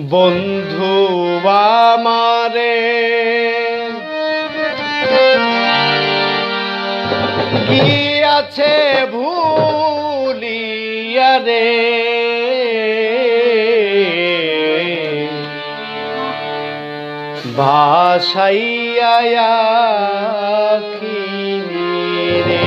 বন্ধু আমারে। কি আছে ভুলিয়া রে? ভাষাইয়া কি রে।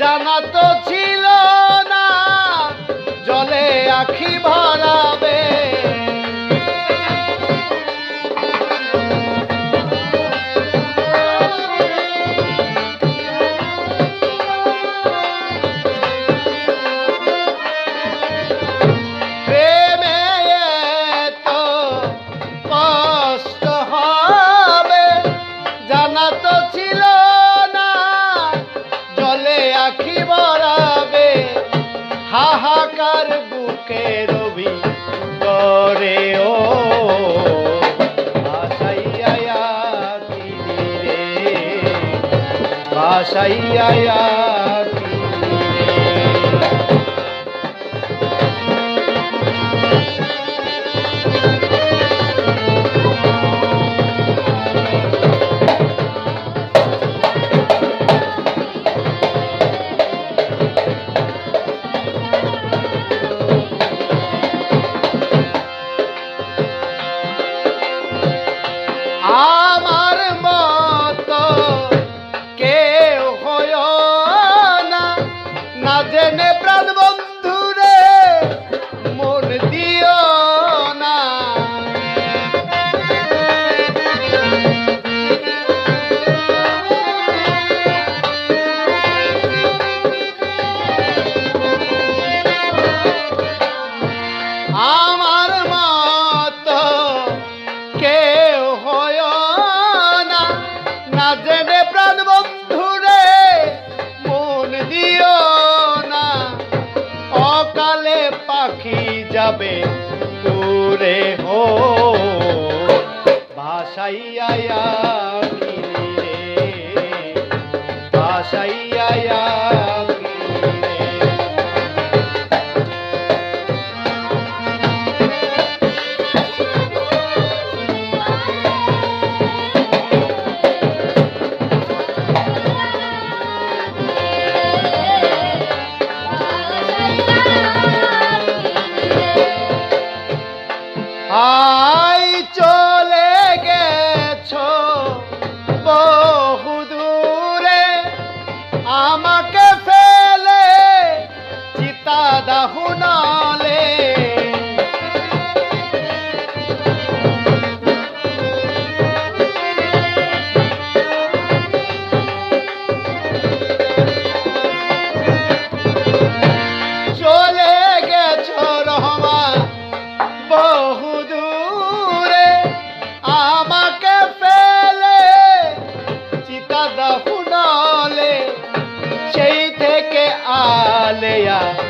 জানা তো ছি কার বুকে রবি করে ও। আশাইয়া বাসাইয়া না জেনে প্রাণ বন্ধু রে মন দিও না। আমার যাবে দূরে হো ভাষাইয়া ਦਾਦਾ ਹੁਣਾ ਲੈ আলেয়া